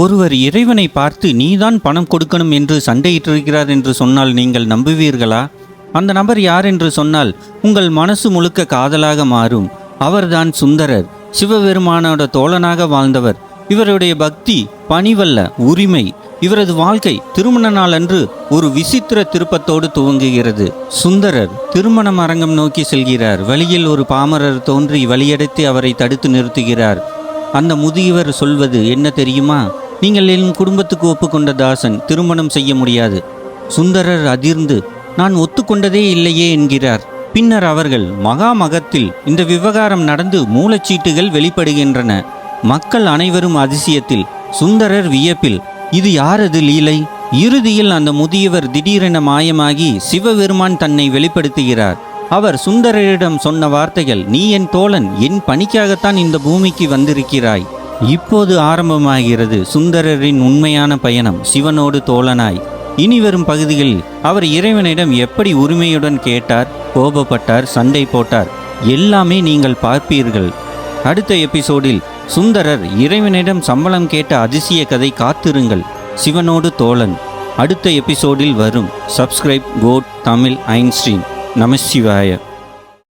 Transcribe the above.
ஒருவர் இறைவனை பார்த்து நீதான் பணம் கொடுக்கணும் என்று சண்டையிட்டிருக்கிறார் என்று சொன்னால் நீங்கள் நம்புவீர்களா? அந்த நபர் யார் என்று சொன்னால் உங்கள் மனசு முழுக்க காதலாக மாறும். அவர்தான் சுந்தரர். சிவபெருமானோட தோழனாக வாழ்ந்தவர். இவருடைய பக்தி பணிவல்ல உரிமை. இவரது வாழ்க்கை திருமண நாள் அன்று ஒரு விசித்திர திருப்பத்தோடு துவங்குகிறது. சுந்தரர் திருமணம் அரங்கம் நோக்கி செல்கிறார். வழியில் ஒரு பாமரர் தோன்றி வழியடைத்து அவரை தடுத்து நிறுத்துகிறார். அந்த முதியவர் சொல்வது என்ன தெரியுமா? நீங்கள் என் குடும்பத்துக்கு ஒப்புக்கொண்ட தாசன் திருமணம் செய்ய முடியாது. சுந்தரர் அதிர்ந்து நான் ஒத்துக்கொண்டதே இல்லையே என்கிறார். பின்னர் அவர்கள் மகாமகத்தில் இந்த விவகாரம் நடந்து மூலச்சீட்டுகள் வெளிப்படுகின்றன. மக்கள் அனைவரும் அதிசயத்தில் சுந்தரர் வியப்பில் இது யாரது லீலை? இறுதியில் அந்த முதியவர் திடீரென மாயமாகி சிவபெருமான் தன்னை வெளிப்படுத்துகிறார். அவர் சுந்தரரிடம் சொன்ன வார்த்தைகள் நீ என் தோழன் என் பணிக்காகத்தான் இந்த பூமிக்கு வந்திருக்கிறாய். இப்போது ஆரம்பமாகிறது சுந்தரரின் உண்மையான பயணம் சிவனோடு தோழனாய். இனி வரும் பகுதிகளில் அவர் இறைவனிடம் எப்படி உரிமையுடன் கேட்டார் கோபப்பட்டார் சண்டை போட்டார் எல்லாமே நீங்கள் பார்ப்பீர்கள். அடுத்த எபிசோடில் சுந்தரர் இறைவனிடம் சம்பளம் கேட்ட அதிசய கதை காத்திருங்கள் சிவனோடு தோழன். அடுத்த எபிசோடில் வரும். Subscribe code Tamil Einstein. நமசிவாய